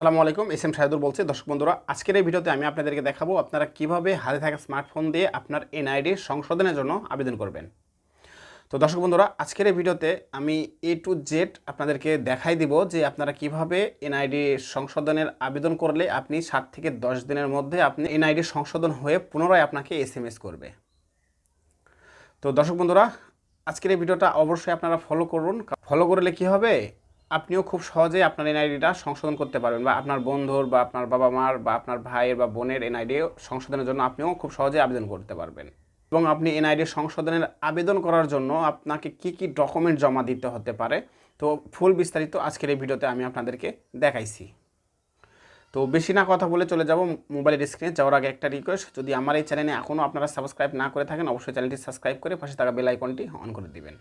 আসসালামু আলাইকুম, S M Shahidur বলছি। দর্শক বন্ধুরা, আজকের এই ভিডিওতে আমি আপনাদেরকে দেখাবো আপনারা কীভাবে হাতে থাকা স্মার্টফোন দিয়ে আপনার এনআইডি সংশোধনের জন্য আবেদন করবেন। তো দর্শক বন্ধুরা, আজকের এই ভিডিওতে আমি এ টু জেড আপনাদেরকে দেখাই দিব যে আপনারা কীভাবে এনআইডি সংশোধনের আবেদন করলে আপনি সাত থেকে দশ দিনের মধ্যে আপনি এনআইডি সংশোধন হয়ে পুনরায় আপনাকে এস করবে। তো দর্শক বন্ধুরা, আজকের এই ভিডিওটা অবশ্যই আপনারা ফলো করুন। ফলো করলে কি হবে? আপনিও খুব সহজেই আপনার এনআইডিটা সংশোধন করতে পারবেন বা আপনার বন্ধুর বা আপনার বাবা মার বা আপনার ভাইয়ের বা বোনের এনআইডি সংশোধনের জন্য আপনিও খুব সহজেই আবেদন করতে পারবেন। এবং আপনি এনআইডি সংশোধনের আবেদন করার জন্য আপনাকে কি কি ডকুমেন্ট জমা দিতে হতে পারে, তো ফুল বিস্তারিত আজকের এই ভিডিওতে আমি আপনাদেরকে দেখাইছি। তো বেশি না কথা বলে চলে যাব মোবাইলের স্ক্রিনে যাওয়ার আগে একটা রিকোয়েস্ট যদি আমার এই চ্যানেলে এখনও আপনারা সাবস্ক্রাইব না করে থাকেন, অবশ্যই চ্যানেলটি সাবস্ক্রাইব করে পাশে থাকা বেল আইকনটি অন করে দিবেন।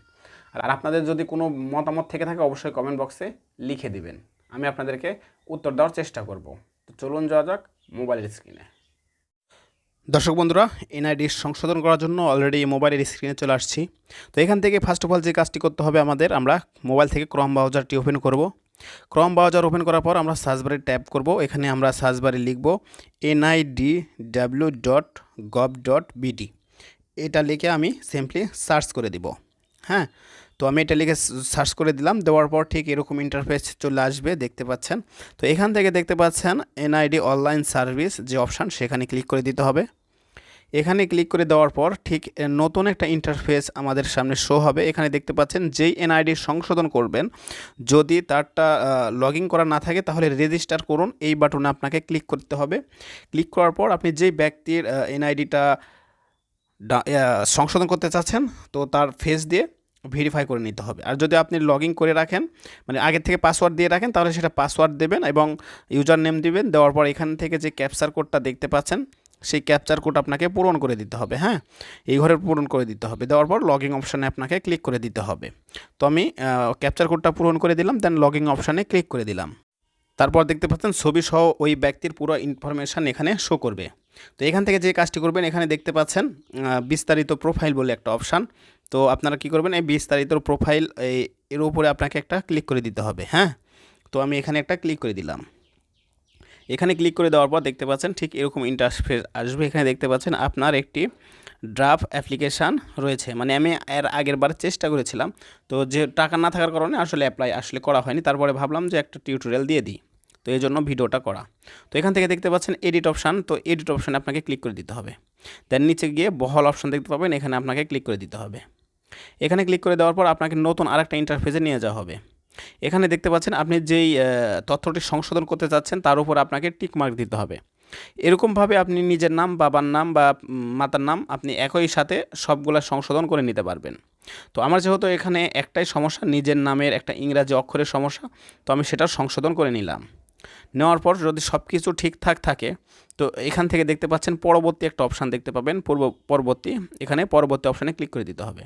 আর আপনাদের যদি কোনো মতামত থেকে থাকে, অবশ্যই কমেন্ট বক্সে লিখে দিবেন। আমি আপনাদেরকে উত্তর দেওয়ার চেষ্টা করব। তো চলুন যাওয়া যাক মোবাইলের স্ক্রিনে দর্শক বন্ধুরা এনআইডি সংশোধন করার জন্য অলরেডি মোবাইলের স্ক্রিনে চলে আসছি। তো এখান থেকে ফার্স্ট অফ অল যে কাজটি করতে হবে আমাদের, আমরা মোবাইল থেকে ক্রম ব্রাউজারটি ওপেন করব। ক্রম ব্রাউজার ওপেন করার পর আমরা সার্চবারে ট্যাপ করব। এখানে আমরা সার্চবারে লিখব NID W dot gov dot BD এটা লিখে আমি সিম্পলি সার্চ করে দিব। হ্যাঁ? তো আমি এটা লিখে সার্চ করে দিলাম। দেওয়ার পর ঠিক এরকম ইন্টারফেস চলে আসবে, দেখতে পাচ্ছেন। তো এখান থেকে দেখতে পাচ্ছেন এনআইডি অনলাইন সার্ভিস যে অপশান সেখানে ক্লিক করে দিতে হবে। এখানে ক্লিক করে দেওয়ার পর ঠিক নতুন একটা ইন্টারফেস আমাদের সামনে শো হবে। এখানে দেখতে পাচ্ছেন যেই এনআইডি সংশোধন করবেন, যদি তারটা লগ করা না থাকে, তাহলে রেজিস্টার করুন। এই বাটনে আপনাকে ক্লিক করতে হবে। ক্লিক করার পর আপনি যেই ব্যক্তির এনআইডিটা সংশোধন করতে চাচ্ছেন, তো তার ফেস দিয়ে ভেরিফাই করে নিতে হবে। আর যদি আপনি লগ করে রাখেন মানে আগে থেকে পাসওয়ার্ড দিয়ে রাখেন, তাহলে সেটা পাসওয়ার্ড দেবেন এবং ইউজার নেম দিবেন। দেওয়ার পর এখান থেকে যে ক্যাপচার কোডটা দেখতে পাচ্ছেন, সেই ক্যাপচার কোড আপনাকে পূরণ করে দিতে হবে হ্যাঁ? এই ঘরে পূরণ করে দিতে হবে। দেওয়ার পর লগিং অপশানে আপনাকে ক্লিক করে দিতে হবে। তো আমি ক্যাপচার কোডটা পূরণ করে দিলাম দেন লগিং অপশানে ক্লিক করে দিলাম। তারপর দেখতে পাচ্ছেন, ছবি সহ ওই ব্যক্তির পুরো ইনফরমেশান এখানে শো করবে। তো এখান থেকে যে কাজটি করবেন, এখানে দেখতে পাচ্ছেন বিস্তারিত প্রোফাইল বলে একটা অপশান তো আপনারা কি করবেন, এই বিস্তারিত প্রোফাইল এর উপরে আপনাকে একটা ক্লিক করে দিতে হবে হ্যাঁ? তো আমি এখানে একটা ক্লিক করে দিলাম। এখানে ক্লিক করে দেওয়ার পর দেখতে পাচ্ছেন, ঠিক এরকম ইন্টারফেস আসবে। এখানে দেখতে পাচ্ছেন, আপনার একটি ড্রাফট অ্যাপ্লিকেশান রয়েছে। মানে আমি এর আগের বার চেষ্টা করেছিলাম, তো যে টাকা না থাকার কারণে আসলে অ্যাপ্লাই আসলে করা হয়নি। তারপরে ভাবলাম যে একটা টিউটোরিয়াল দিয়ে দিই। তো এই জন্য ভিডিওটা করা। তো এখান থেকে দেখতে পাচ্ছেন এডিট অপশান তো এডিট অপশানে আপনাকে ক্লিক করে দিতে হবে। দেন নিচে গিয়ে বহল অপশান দেখতে পাবেন, এখানে আপনাকে ক্লিক করে দিতে হবে। এখানে ক্লিক করে দেওয়ার পর আপনাকে নতুন আরেকটা ইন্টারফেসে নিয়ে যাওয়া হবে। এখানে দেখতে পাচ্ছেন আপনি যেই তথ্যটি সংশোধন করতে চাচ্ছেন, তার উপর আপনাকে টিক মার্ক দিতে হবে। এরকমভাবে আপনি নিজের নাম, বাবার নাম বা মাতার নাম আপনি একই সাথে সবগুলা সংশোধন করে নিতে পারবেন। তো আমার যেহেতু এখানে একটাই সমস্যা, নিজের নামের একটা ইংরাজি অক্ষরের সমস্যা, তো আমি সেটা সংশোধন করে নিলাম। নেওয়ার পর যদি সব কিছু ঠিকঠাক থাকে, তো এখান থেকে দেখতে পাচ্ছেন পরবর্তী একটা অপশান দেখতে পাবেন। পূর্ব, পরবর্তী, এখানে পরবর্তী অপশানে ক্লিক করে দিতে হবে।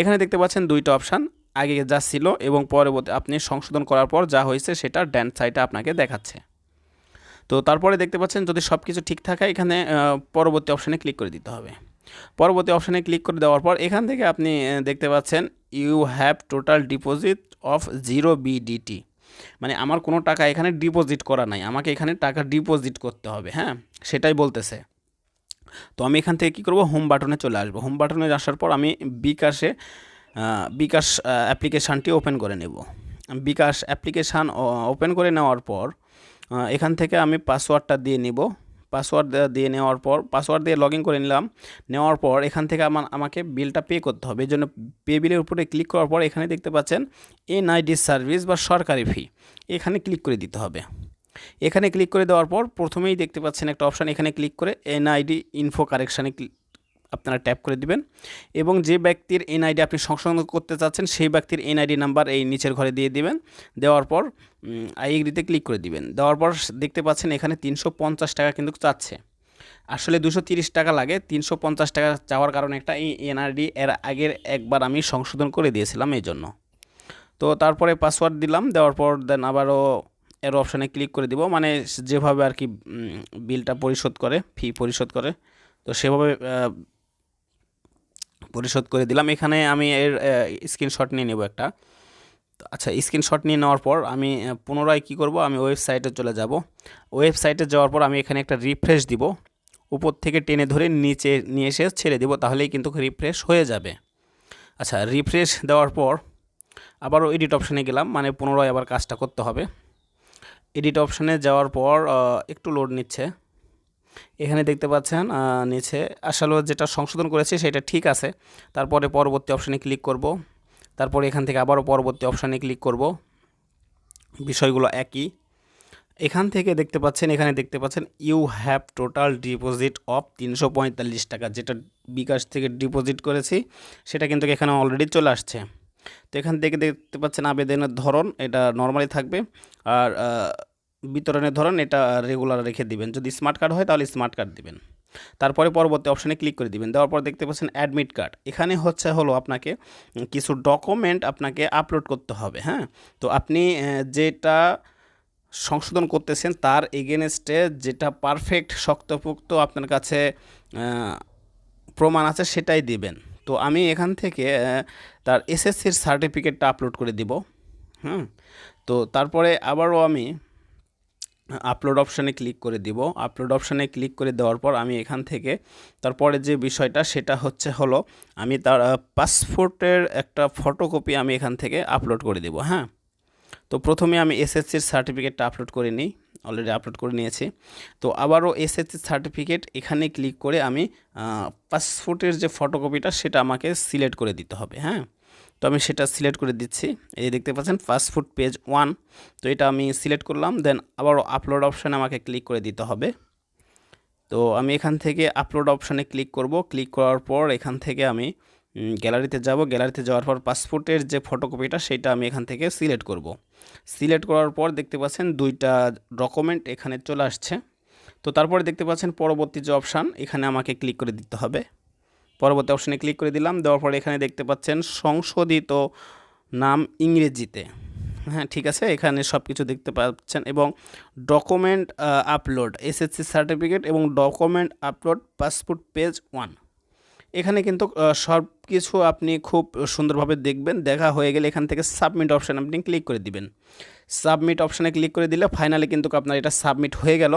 এখানে দেখতে পাচ্ছেন দুইটা অপশান আগে যা ছিল এবং পরবর্তী আপনি সংশোধন করার পর যা হয়েছে সেটা ড্যান সাইডে আপনাকে দেখাচ্ছে। তো তারপরে দেখতে পাচ্ছেন যদি সব কিছু ঠিক থাকে, এখানে পরবর্তী অপশানে ক্লিক করে দিতে হবে। পরবর্তী অপশানে ক্লিক করে দেওয়ার পর এখান থেকে আপনি দেখতে পাচ্ছেন you have total deposit of zero BDT মানে আমার কোনো টাকা এখানে ডিপোজিট করা নাই, আমাকে এখানে টাকা ডিপোজিট করতে হবে হ্যাঁ? সেটাই বলতেছে। তো আমি এখান থেকে কী করব? হোম বাটনে চলে আসব। হোম বাটনে আসার পর আমি বিকাশে বিকাশ অ্যাপ্লিকেশানটি ওপেন করে নেব। বিকাশ অ্যাপ্লিকেশান ওপেন করে নেওয়ার পর এখান থেকে আমি পাসওয়ার্ডটা দিয়ে নিব। পাসওয়ার্ড দিয়ে নেওয়ার পর পাসওয়ার্ড দিয়ে লগ করে নিলাম। নেওয়ার পর এখান থেকে আমার, আমাকে বিলটা পে করতে হবে। এই জন্য পে বিলের উপরে ক্লিক করার পর এখানে দেখতে পাচ্ছেন এনআইডি সার্ভিস বা সরকারি ফি এখানে ক্লিক করে দিতে হবে। এখানে ক্লিক করে দেওয়ার পর প্রথমেই দেখতে পাচ্ছেন একটা অপশান এখানে ক্লিক করে এনআইডি ইনফো কারেকশানে আপনারা ট্যাপ করে দিবেন এবং যে ব্যক্তির এনআইডি আপনি সংশোধন করতে চাচ্ছেন, সেই ব্যক্তির এনআইডি নাম্বার এই নিচের ঘরে দিয়ে দিবেন। দেওয়ার পর আই এগ্রিতে ক্লিক করে দিবেন। দেওয়ার পর দেখতে পাচ্ছেন এখানে তিনশো পঞ্চাশ টাকা কিন্তু চাচ্ছে। আসলে দুশো টাকা লাগে। তিনশো পঞ্চাশ টাকা চাওয়ার কারণে একটা এই এনআরডি এর আগের একবার আমি সংশোধন করে দিয়েছিলাম এই জন্য তো তারপরে পাসওয়ার্ড দিলাম। দেওয়ার পর দেন আবারও এর অপশানে ক্লিক করে দিব। মানে যেভাবে আর কি বিলটা পরিশোধ করে ফি পরিশোধ করে। তো সেভাবে পরিশোধ করে দিলাম। এখানে আমি এর স্ক্রিনশট নিয়ে নেব একটা। আচ্ছা স্ক্রিনশট নিয়ে নেওয়ার পর আমি পুনরায় কি করব? আমি ওয়েবসাইটে চলে যাব। ওয়েবসাইটে যাওয়ার পর আমি এখানে একটা রিফ্রেশ দিব। উপর থেকে টেনে ধরে নিচে নিয়ে এসে ছেড়ে দিব, তাহলেই কিন্তু রিফ্রেশ হয়ে যাবে। আচ্ছা রিফ্রেশ দেওয়ার পর আবারও এডিট অপশানে গেলাম মানে পুনরায় আবার কাজটা করতে হবে। এডিট অপশানে যাওয়ার পর একটু লোড নিচ্ছে। এখানে দেখতে পাচ্ছেন নিচে আসলে যেটা সংশোধন করেছি সেটা ঠিক আছে। তারপরে পরবর্তী অপশানে ক্লিক করব। তারপরে এখান থেকে আবারও পরবর্তী অপশানে ক্লিক করব। বিষয়গুলো একই। এখান থেকে দেখতে পাচ্ছেন, এখানে দেখতে পাচ্ছেন you have total deposit of তিনশো পঁয়তাল্লিশ টাকা, যেটা বিকাশ থেকে ডিপোজিট করেছি, সেটা কিন্তু এখানে অলরেডি চলে আসছে। তো এখান থেকে দেখতে পাচ্ছেন আবেদনের ধরন, এটা নর্মালি থাকবে। আর বিতরণের ধরন এটা রেগুলার রেখে দিবেন। যদি স্মার্ট কার্ড হয় তাহলে স্মার্ট কার্ড দিবেন। তারপরে পরবর্তী অপশানে ক্লিক করে দিবেন। দেওয়ার পর দেখতে পাচ্ছেন অ্যাডমিট কার্ড এখানে হচ্ছে হলো আপনাকে কিছু ডকুমেন্ট আপনাকে আপলোড করতে হবে হ্যাঁ? তো আপনি যেটা সংশোধন করতেছেন তার এগেনস্টে যেটা পারফেক্ট শক্তপোক্ত আপনার কাছে প্রমাণ আছে সেটাই দিবেন। তো আমি এখান থেকে তার এসএসসির সার্টিফিকেটটা আপলোড করে দিব, হুম? তো তারপরে আবারও আমি আপলোড অপশানে ক্লিক করে দিব। আপলোড অপশানে ক্লিক করে দেওয়ার পর আমি এখান থেকে তারপরে যে বিষয়টা সেটা হচ্ছে হলো, আমি তার পাসপোর্টের একটা ফটোকপি আমি এখান থেকে আপলোড করে দিব হ্যাঁ? তো প্রথমে আমি এসএসসির সার্টিফিকেটটা আপলোড করে নিই অলরেডি আপলোড করে নিয়েছি। তো আবারও এসএসসির সার্টিফিকেট এখানে ক্লিক করে আমি পাসপোর্টের যে ফটোকপিটা সেটা আমাকে সিলেক্ট করে দিতে হবে হ্যাঁ? তো আমি সেটা সিলেক্ট করে দিচ্ছি। এই দেখতে পাচ্ছেন পাসপোর্ট পেজ ওয়ান তো এটা আমি সিলেক্ট করলাম দেন আবারও আপলোড অপশানে আমাকে ক্লিক করে দিতে হবে। তো আমি এখান থেকে আপলোড অপশানে ক্লিক করব। ক্লিক করার পর এখান থেকে আমি গ্যালারিতে যাব। গ্যালারিতে যাওয়ার পর পাসপোর্টের যে ফটোকপিটা সেটা আমি এখান থেকে সিলেক্ট করব। সিলেক্ট করার পর দেখতে পাচ্ছেন, দুইটা ডকুমেন্ট এখানে চলে আসছে। তো তারপরে দেখতে পাচ্ছেন, পরবর্তী যে অপশান এখানে আমাকে ক্লিক করে দিতে হবে। পরবর্তী অপশানে ক্লিক করে দিলাম। দেওয়ার পরে এখানে দেখতে পাচ্ছেন সংশোধিত নাম ইংরেজিতে। হ্যাঁ ঠিক আছে? এখানে সব কিছু দেখতে পাচ্ছেন এবং ডকুমেন্ট আপলোড এসএসসি সার্টিফিকেট এবং document upload passport page one এখানে কিন্তু সব কিছু আপনি খুব সুন্দরভাবে দেখবেন। দেখা হয়ে গেলে এখান থেকে সাবমিট অপশান আপনি ক্লিক করে দিবেন। সাবমিট অপশানে ক্লিক করে দিলে ফাইনালি কিন্তু আপনার এটা সাবমিট হয়ে গেল।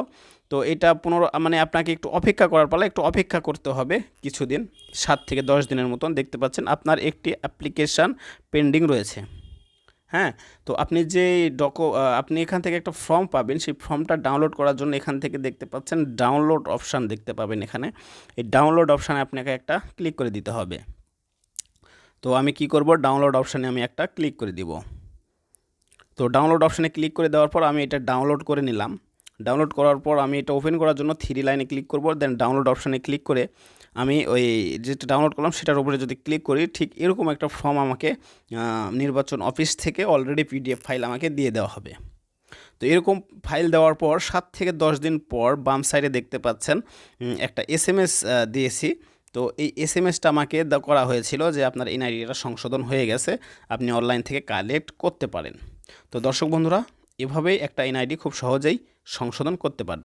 তো এটা পুনর মানে আপনাকে একটু অপেক্ষা করার পালা, একটু অপেক্ষা করতে হবে কিছুদিন, সাত থেকে দশ দিনের মতন। দেখতে পাচ্ছেন আপনার একটি অ্যাপ্লিকেশান পেন্ডিং রয়েছে। হ্যাঁ? তো আপনি যে ডকো আপনি এখান থেকে একটা ফর্ম পাবেন, সেই ফর্মটা ডাউনলোড করার জন্য এখান থেকে দেখতে পাচ্ছেন ডাউনলোড অপশান দেখতে পাবেন এখানে। এই ডাউনলোড অপশানে আপনাকে একটা ক্লিক করে দিতে হবে। তো আমি কি করব? ডাউনলোড অপশানে আমি একটা ক্লিক করে দিব। তো ডাউনলোড অপশানে ক্লিক করে দেওয়ার পর আমি এটা ডাউনলোড করে নিলাম। ডাউনলোড করার পর আমি এটা ওপেন করার জন্য থ্রি লাইনে ক্লিক করব দেন ডাউনলোড অপশানে ক্লিক করে আমি ওই যেটা ডাউনলোড করলাম সেটার উপরে যদি ক্লিক করি, ঠিক এরকম একটা ফর্ম আমাকে নির্বাচন অফিস থেকে অলরেডি পিডিএফ ফাইল আমাকে দিয়ে দেওয়া হবে। তো এরকম ফাইল দেওয়ার পর সাত থেকে দশ দিন পর বাম সাইডে দেখতে পাচ্ছেন একটা এস দিয়েছি। তো এই এস এম এসটা আমাকে করা হয়েছিল যে আপনার এনআইডিটা সংশোধন হয়ে গেছে, আপনি অনলাইন থেকে কালেক্ট করতে পারেন। তো দর্শক বন্ধুরা, এভাবেই একটা এনআইডি খুব সহজেই সংশোধন করতে পারেন